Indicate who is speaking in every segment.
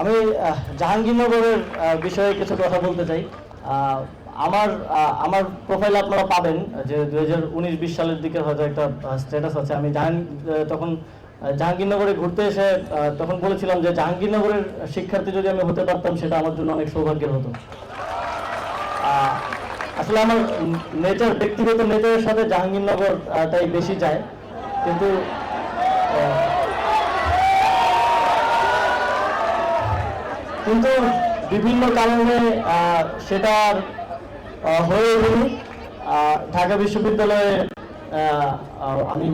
Speaker 1: আমি জাহাঙ্গীরনগরের বিষয়ে কিছু কথা বলতে চাই। আমার আমার প্রোফাইল আপনারা পাবেন যে দু হাজার উনিশ বিশ সালের দিকে হয়তো একটা স্ট্যাটাস আছে। আমি আহ, তখন জাহাঙ্গীরনগরে ঘুরতে এসে তখন বলেছিলাম যে জাহাঙ্গীরনগরের শিক্ষার্থী যদি আমি হতে পারতাম সেটা আমার জন্য অনেক সৌভাগ্যের হতো আসলে আমার নেচার ব্যক্তিগত নেচারের সাথে জাহাঙ্গীরনগর তাই বেশি যায়। কিন্তু কিন্তু বিভিন্ন কারণে আহ, সেটা আর, হয়ে ওঠেনি। ঢাকা বিশ্ববিদ্যালয়ে আমি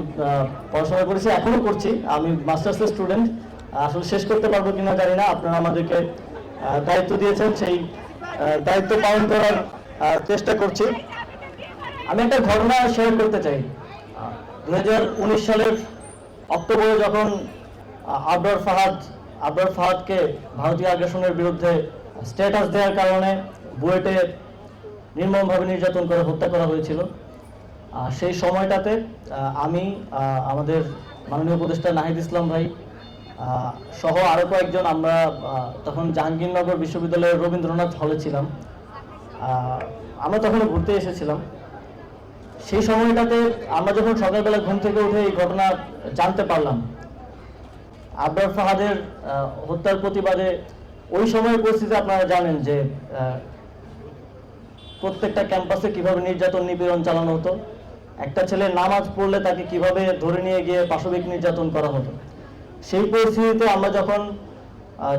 Speaker 1: পড়াশোনা করেছি এখনও করছি। আমি মাস্টার্সের স্টুডেন্ট। আসলে শেষ করতে পারব কিনা জানি না। আপনারা আমাদেরকে দায়িত্ব দিয়েছেন। সেই দায়িত্ব পালন করার চেষ্টা করছি। আমি একটা ঘটনা শেয়ার করতে চাই। দু হাজার উনিশ সালের অক্টোবরে যখন আবরার ফাহাদ আবরার ফাহাদকে ভারতীয় আগ্রাসনের বিরুদ্ধে স্ট্যাটাস দেওয়ার কারণে বুয়েটে নির্মমভাবে নির্যাতন করে হত্যা করা হয়েছিল। সেই সময়টাতে আমি আমাদের মাননীয় উপদেষ্টা নাহিদ ইসলাম ভাই সহ আরও কয়েকজন আমরা তখন জাহাঙ্গীরনগর বিশ্ববিদ্যালয়ের রবীন্দ্রনাথ হলে ছিলাম। আমরা তখন ঘুরতে এসেছিলাম। সেই সময়টাতে আমরা যখন সকালবেলা ঘুম থেকে উঠে এই ঘটনা জানতে পারলাম আবরার ফাহাদের হত্যার প্রতিবাদে ওই সময়ের পরিস্থিতি আপনারা জানেন যে প্রত্যেকটা ক্যাম্পাসে কীভাবে নির্যাতন নিপীড়ন চালানো হতো। একটা ছেলে নামাজ পড়লে তাকে কীভাবে ধরে নিয়ে গিয়ে পাশবিক নির্যাতন করা হতো। সেই পরিস্থিতিতে আমরা যখন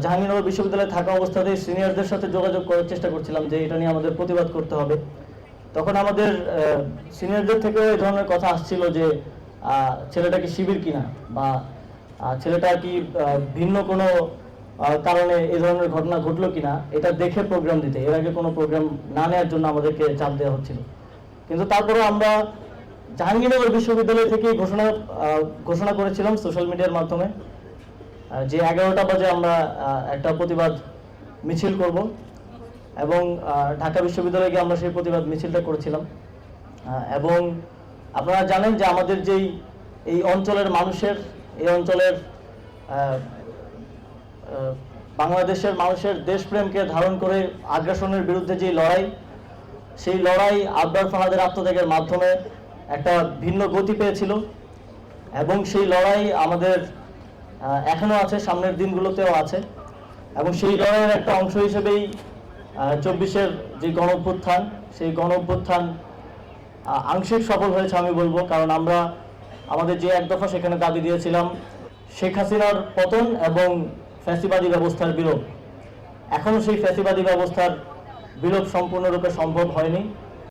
Speaker 1: জাহাঙ্গীরনগর বিশ্ববিদ্যালয়ে থাকা অবস্থাতেই সিনিয়রদের সাথে যোগাযোগ করার চেষ্টা করছিলাম যে এটা নিয়ে আমাদের প্রতিবাদ করতে হবে। তখন আমাদের সিনিয়রদের থেকে এই ধরনের কথা আসছিল যে আহ, ছেলেটা কি শিবির কিনা বা ছেলেটা কি ভিন্ন কোনো কারণে এই ধরনের ঘটনা ঘটলো কিনা, এটা দেখে প্রোগ্রাম দিতে। এর আগে কোনো প্রোগ্রাম না নেওয়ার জন্য আমাদেরকে চাপ দেওয়া হচ্ছিল। কিন্তু তারপরে আমরা জাহাঙ্গীরনগর বিশ্ববিদ্যালয় থেকেই ঘোষণা ঘোষণা করেছিলাম সোশ্যাল মিডিয়ার মাধ্যমে। যে এগারোটা বাজে আমরা একটা প্রতিবাদ মিছিল করব। এবং ঢাকা বিশ্ববিদ্যালয়ে গিয়ে আমরা সেই প্রতিবাদ মিছিলটা করেছিলাম। এবং আপনারা জানেন যে আমাদের যেই, এই অঞ্চলের মানুষের এই অঞ্চলের বাংলাদেশের মানুষের দেশপ্রেমকে ধারণ করে আগ্রাসনের বিরুদ্ধে যে লড়াই সেই লড়াই আবরার ফাহাদের আত্মত্যাগের মাধ্যমে একটা ভিন্ন গতি পেয়েছিল এবং সেই লড়াই আমাদের আহ, এখনও আছে সামনের দিনগুলোতেও আছে এবং সেই লড়াইয়ের একটা অংশ হিসেবেই চব্বিশের যে গণ সেই গণ আংশিক সফল হয়েছে আমি বলব কারণ আমরা আমাদের যে এক দফা সেখানে দাবি দিয়েছিলাম, শেখ হাসিনার পতন এবং ফ্যাসিবাদী ব্যবস্থার বিলোপ। এখনও সেই ফ্যাসিবাদী ব্যবস্থার বিলোপ সম্পূর্ণরূপে সম্ভব হয়নি।